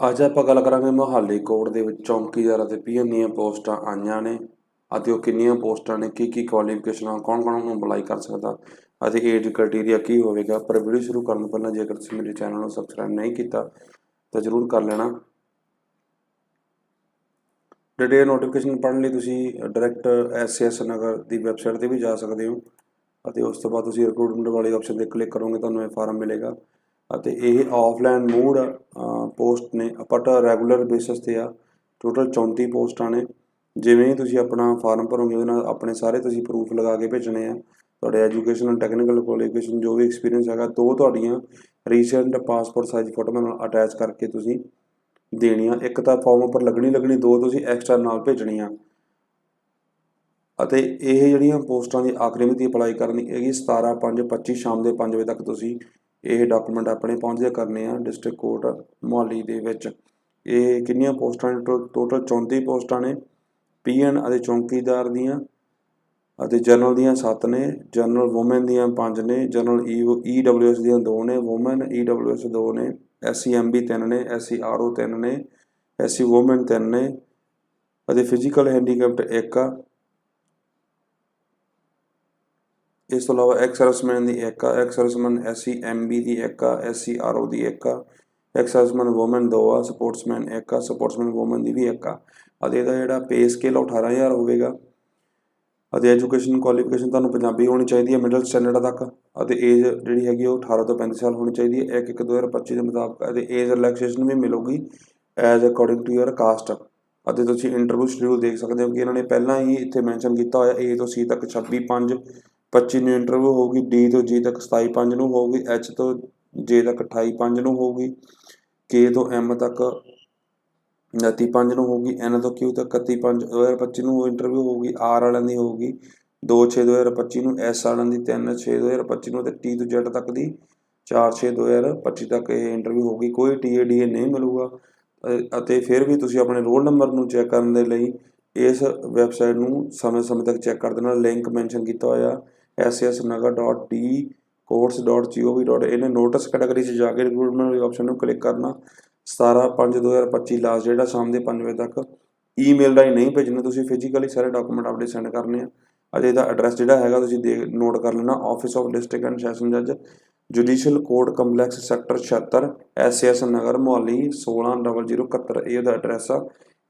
ਅੱਜ ਆਪਾਂ ਗੱਲ ਕਰਾਂਗੇ ਮੋਹਾਲੀ ਕੋਰਟ ਦੇ ਵਿੱਚ ਚੌਂਕੀਦਾਰ ਅਤੇ ਪੀਐਨ ਦੀਆਂ ਪੋਸਟਾਂ ਆਈਆਂ ਨੇ ਅਤੇ ਉਹ ਕਿੰਨੀਆਂ ਪੋਸਟਾਂ ਨੇ, ਕੀ ਕੀ ਕੁਆਲੀਫਿਕੇਸ਼ਨਾਂ ਕੌਣ ਕੌਣ ਉਹਨੂੰ ਅਪਲਾਈ ਕਰ ਸਕਦਾ ਅਤੇ ਏਜ ਕ੍ਰਾਈਟੇਰੀਆ ਕੀ ਹੋਵੇਗਾ, ਪਰ ਵੀਡੀਓ ਸ਼ੁਰੂ ਕਰਨ ਤੋਂ ਪਹਿਲਾਂ ਜੇਕਰ ਤੁਸੀਂ ਮੇਰੇ ਚੈਨਲ ਨੂੰ ਸਬਸਕ੍ਰਾਈਬ ਨਹੀਂ ਕੀਤਾ ਤਾਂ ਜਰੂਰ ਕਰ ਲੈਣਾ। ਡਿਟੇਲ ਨੋਟੀਫਿਕੇਸ਼ਨ ਪੜ੍ਹਨ ਲਈ ਤੁਸੀਂ ਡਾਇਰੈਕਟ ਐਸਐਸ ਨਗਰ ਦੀ ਵੈਬਸਾਈਟ ਤੇ ਵੀ ਜਾ ਸਕਦੇ ਹੋ ਅਤੇ ਉਸ ਤੋਂ ਬਾਅਦ ਤੁਸੀਂ ਰਿਕਰੂਟਮੈਂਟ ਵਾਲੀ ਆਪਸ਼ਨ ਤੇ ਕਲਿੱਕ ਕਰੋਗੇ, ਤੁਹਾਨੂੰ ਇਹ ਫਾਰਮ ਮਿਲੇਗਾ। ਅਤੇ ਇਹ ਆਫਲਾਈਨ ਮੂਡ ਪੋਸਟ ਨੇ ਬਟ ਰੈਗੂਲਰ ਬੇਸਿਸ ਤੇ ਆ। ਟੋਟਲ 34 ਪੋਸਟਾਂ ਨੇ। ਜਿਵੇਂ ਹੀ ਤੁਸੀਂ ਆਪਣਾ ਫਾਰਮ ਭਰੋਗੇ, ਉਹਦੇ ਨਾਲ ਆਪਣੇ ਸਾਰੇ ਤੁਸੀਂ ਪ੍ਰੂਫ ਲਗਾ ਕੇ ਭੇਜਣੇ ਆ। ਤੁਹਾਡੇ ਐਜੂਕੇਸ਼ਨ ਟੈਕਨੀਕਲ ਕੁਆਲੀਫਿਕੇਸ਼ਨ, ਜੋ ਵੀ ਐਕਸਪੀਰੀਅੰਸ ਹੈਗਾ, ਦੋ ਤੁਹਾਡੀਆਂ ਰੀਸੈਂਟ ਪਾਸਪੋਰਟ ਸਾਈਜ਼ ਫੋਟੋ ਨਾਲ ਅਟੈਚ ਕਰਕੇ ਤੁਸੀਂ ਦੇਣੀਆਂ। ਇੱਕ ਤਾਂ ਫਾਰਮ ਉੱਪਰ ਲੱਗਣੀ ਲੱਗਣੀ, ਦੋ ਤੁਸੀਂ ਐਕਸਟਰਾ ਨਾਲ ਭੇਜਣੀਆਂ। ਅਤੇ ਇਹ ਜਿਹੜੀਆਂ ਪੋਸਟਾਂ ਦੀ ਆਖਰੀ ਮਿਤੀ ਅਪਲਾਈ ਕਰਨੀ ਹੈਗੀ 17 5 25 ਸ਼ਾਮ ਦੇ 5 ਵਜੇ ਤੱਕ ਤੁਸੀਂ ਇਹ ਡਾਕੂਮੈਂਟ ਆਪਣੇ ਪਹੁੰਚਦੇ ਕਰਨੇ ਆ ਡਿਸਟ੍ਰਿਕਟ ਕੋਰਟ ਮੋਹਾਲੀ ਦੇ ਵਿੱਚ। ਇਹ ਕਿੰਨੀਆਂ ਪੋਸਟਾਂ ਨੇ? ਟੋਟਲ 34 ਪੋਸਟਾਂ ਨੇ। ਪੀਐਨ ਅਤੇ ਚੌਂਕੀਦਾਰ ਦੀਆਂ ਅਤੇ ਜਨਰਲ ਦੀਆਂ 7 ਨੇ। ਜਨਰਲ ਔਮਨ ਦੀਆਂ 5 ਨੇ। ਜਨਰਲ ਈਡਬਲਯੂਐਸ e, ਦੀਆਂ 2 ਨੇ। ਔਮਨ ਈਡਬਲਯੂਐਸ 2 ਨੇ। ਐਸਸੀਐਮਬੀ 3 ਨੇ। ਐਸਸੀਆਰਓ 3 ਨੇ। ਐਸਸੀ ਔਮਨ 3 ਨੇ। ਅਤੇ ਫਿਜ਼ੀਕਲ ਹੈਂਡੀਕੈਪਟ 1 ਆ। ਇਸ ਤੋਂ ਇਲਾਵਾ ਐਕਸ ਸਰਵਿਸਮੈਨ ਦੀ ਇੱਕ ਆ ਐਕਸ ਸਰਵਿਸਮੈਨ ਐਸਸੀ ਐਮਬੀ ਦੀ ਇੱਕ ਆ ਐਸਸੀ ਆਰਓ ਦੀ ਇੱਕ ਆ ਐਕਸ ਸਰਵਿਸਮੈਨ ਔਮਨ ਦੋ ਆ ਸਪੋਰਟਸਮੈਨ ਇੱਕ ਆ ਸਪੋਰਟਸਮੈਨ ਔਮਨ ਦੀ ਵੀ ਇੱਕ ਆ। ਅਤੇ ਇਹਦਾ ਜਿਹੜਾ ਪੇ ਸਕੇਲ 18000 ਹੋਵੇਗਾ। ਅਤੇ ਐਜੂਕੇਸ਼ਨ ਕੁਆਲੀਫਿਕੇਸ਼ਨ ਤੁਹਾਨੂੰ ਪੰਜਾਬੀ ਹੋਣੀ ਚਾਹੀਦੀ ਹੈ ਮਿਡਲ ਸਟੈਂਡਰਡ ਤੱਕ। ਅਤੇ ਏਜ ਜਿਹੜੀ ਹੈਗੀ ਉਹ 18 ਤੋਂ 35 ਸਾਲ ਹੋਣੀ ਚਾਹੀਦੀ ਹੈ। 1 1 2025 ਦੇ ਮੁਤਾਬਕ ਅਤੇ ਏਜ ਰਿਲੈਕਸੇਸ਼ਨ ਵੀ ਮਿਲੂਗੀ as according to your caste ਅਤੇ ਤੁਸੀਂ ਇੰਟਰਵਿਊ ਸ਼ਡਿਊਲ ਦੇਖ ਸਕਦੇ ਹੋ ਕਿ ਇਹਨਾਂ ਨੇ ਪਹਿਲਾਂ ਹੀ ਇੱਥੇ ਮੈਂਸ਼ਨ ਕੀਤਾ ਹੋਇਆ ਏ ਤੋਂ ਸੀ ਤੱਕ 26 5 25 ਨੂੰ ਇੰਟਰਵਿਊ ਹੋਊਗੀ ਡੀ ਤੋਂ ਜੀ ਤੱਕ 27 5 ਨੂੰ ਹੋਊਗੀ ਐਚ ਤੋਂ ਜੇ ਤੱਕ 28 5 ਨੂੰ ਹੋਊਗੀ ਕੇ ਤੋਂ ਐਮ ਤੱਕ 29 5 ਨੂੰ ਹੋਊਗੀ ਐਨ ਤੋਂ ਕਿਊ ਤੱਕ 31 5 2025 ਨੂੰ ਇੰਟਰਵਿਊ ਹੋਊਗੀ ਆਰ ਵਾਲਿਆਂ ਦੀ ਹੋਊਗੀ 2 6 2025 ਨੂੰ ਐਸ ਵਾਲਿਆਂ ਦੀ 3 6 2025 ਨੂੰ ਤੇ ਟੀ ਤੋਂ ਜੈਡ ਤੱਕ ਦੀ 4 6 2025 ਤੱਕ ਇਹ ਇੰਟਰਵਿਊ ਹੋਊਗੀ, ਕੋਈ ਟੀਏਡੀਏ ਨਹੀਂ ਮਿਲੂਗਾ ਅਤੇ ਫਿਰ ਵੀ ਤੁਸੀਂ ਆਪਣੇ ਰੋਲ ਨੰਬਰ ਨੂੰ ਚੈੱਕ ਕਰਨ ਦੇ ਲਈ ਇਸ ਵੈਬਸਾਈਟ ਨੂੰ ਸਮੇਂ-ਸਮੇਂ ਤੱਕ ਚੈੱਕ ਕਰ ਨਾਲ ਲਿੰਕ ਮੈਂਸ਼ਨ ਕੀਤਾ ਹੋਇਆ ssnagar.d course.gov. ਇਹਨੇ ਨੋਟਿਸ ਕੈਟਾਗਰੀ 'ਚ ਜਾ ਕੇ ਰਿਕਰੂਟਮੈਂਟ ਵਾਲੀ ਆਪਸ਼ਨ ਨੂੰ ਕਲਿੱਕ ਕਰਨਾ। 17/5/2025 ਲਾਸਟ ਜਿਹੜਾ ਸ਼ਾਮ ਦੇ 5 ਵਜੇ ਤੱਕ। ਈਮੇਲ ਰਾਹੀਂ ਨਹੀਂ ਭੇਜਣਾ, ਤੁਸੀਂ ਫਿਜ਼ੀਕਲੀ ਸਾਰੇ ਡਾਕੂਮੈਂਟ ਆਪਣੇ ਸੈਂਡ ਕਰਨੇ ਆ। ਅਤੇ ਇਹਦਾ ਐਡਰੈਸ ਜਿਹੜਾ ਹੈਗਾ, ਤੁਸੀਂ ਦੇ ਨੋਟ ਕਰ ਲੈਣਾ office of district and session ਜੱਜ judicial court complex sector 76 SS Nagar Mohali 16071 ਇਹ ਦਾ ਐਡਰੈਸ ਆ।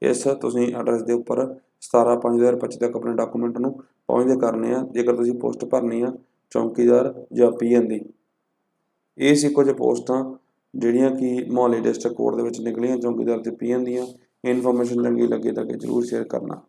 ਇਸ ਤੁਸੀਂ ਐਡਰੈਸ ਦੇ ਉੱਪਰ 17/5/2025 ਤੱਕ ਆਪਣੇ ਡਾਕੂਮੈਂਟ ਨੂੰ ਪਹੁੰਚਦੇ ਕਰਨੇ ਆ, ਜੇਕਰ ਤੁਸੀਂ ਪੋਸਟ ਭਰਨੀ ਆ, ਚੌਕੀਦਾਰ ਜਾਂ ਪੀਐਨ ਦੀ। ਇਹ ਸੀ ਕੁਝ ਪੋਸਟਾਂ ਜਿਹੜੀਆਂ ਕਿ ਮੋਹਾਲੀ ਡਿਸਟ੍ਰਿਕਟ ਕੋਰਟ ਦੇ ਵਿੱਚ ਨਿਕਲੀਆਂ, ਚੌਂਕੀਦਾਰ ਤੇ ਪੀਐਨ ਦੀਆਂ। ਇਨਫੋਰਮੇਸ਼ਨ ਚੰਗੀ ਲੱਗੇ ਤਾਂ ਕਿ ਜਰੂਰ ਸ਼ੇਅਰ ਕਰਨਾ।